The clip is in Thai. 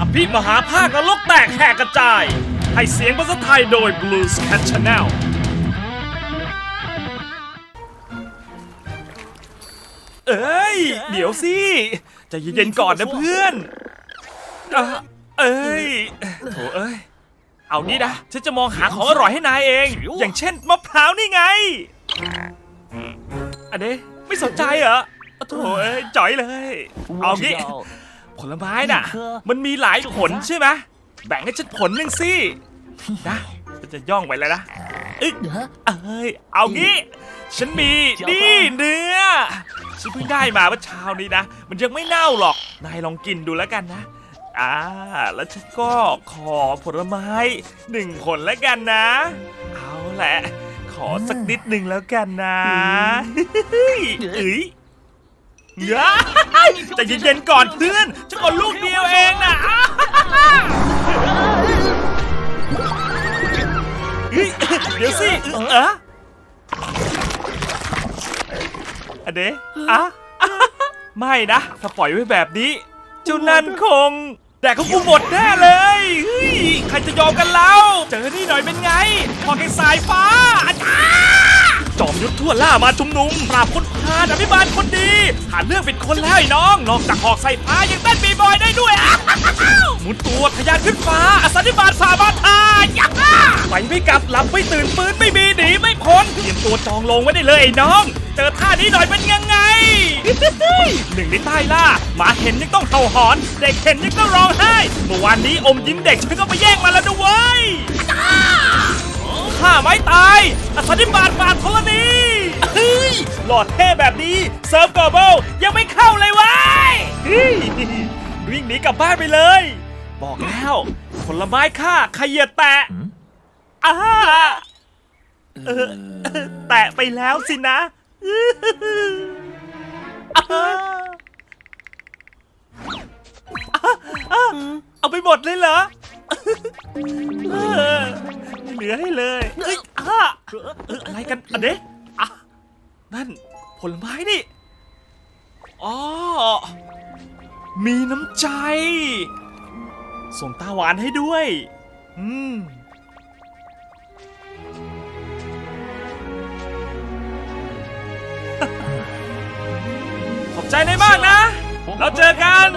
อภิมหาภาคนรกแตกแหกกระจาย ให้เสียงภาษาไทยโดย Blues Cat Channel เอ้ย เดี๋ยวสิใจะเย็นๆก่อนนะเพื่อนอะเอ้ยโถเอ้ย เอานี่นะ ฉันจะมองหาของอร่อยให้นายเอง อย่างเช่นมะพร้าวนี่ไง อันนี้ไม่สนใจเหรอโถเอ้ยจ่อยเลย เอางี้ ผลไม้น่ะ มันมีหลายผลใช่ไหมแบ่งให้ฉันผลหนึ่งสินะฉันจะย่องไปแล้วนะอึ๊กเอ้ยเอางี้ ฉันมีนี่เนื้อฉันเพิ่งได้มาเมื่อเช้านี้นะ มันยังไม่เน่าหรอก นายลองกินดูแล้วกันนะอ่าแล้วฉันก็ขอผลไม้หนึ่งผลแล้วกันนะ เอาแหละ ขอสักนิดหนึ่งแล้วกันนะเอ้ย เยเฮ้ยจะเย็นๆก่อนเพื่อนจะกดลูกเดียวเองนะเดี๋ยวสิเอออเดะอะไม่นะ ถ้าปล่อยไว้แบบนี้เจ้านั่นคง แต่เขากูหมดแน่เลยเฮ้ยใครจะยอมกันเล่าเจอนี่หน่อยเป็นไงพอแกสายฟ้า ยุทธทั่วล่ามาชุมนุม ปราบคนพาลอภิบาลคนดี หาเรื่องเป็นคนแล้วไอ้น้อง นอกจากหอกใส่ฟ้ายังเต้นบีบอยได้ด้วยอ้าวหมุนตัวทะยานขึ้นฟ้าอสันนิบาตสาบาทายักษ์ไปไม่กลับหลับไม่ตื่นปืนไม่มีหนีไม่พ้นเตรียมตัวจองลงไว้ได้เลยไอ้น้อง เจอท่านี้หน่อยเป็นยังไงหนึ่งในใต้ล่าหมาเห็นยังต้องเห่าหอน เด็กเห็นยังต้องร้องไห้เมื่อวานนี้อมยิ้มเด็กฉันก็ไปแย่งมาแล้วนะเว้ยข้าไม้ตายอสันนิบาตฝาดธรณี หลอดเท่แบบนี้ เซิร์ฟกอร์เบิลยังไม่เข้าเลยเว้ยเฮ้ยวิ่งหนีกลับบ้านไปเลย บอกแล้วผลไม้ข้าใครเหยียดแตะอ้าเออเออแตะไปแล้วสินะเอาไปหมดเลยเหรอเออไม่เหลือให้เลยเอ้ยอะเอออะไรกันอันเนี้อะ นั่นผลไม้นี่อ๋อมีน้ำใจ ส่งตาหวานให้ด้วย อืมขอบใจนายมากนะ เราเจอกัน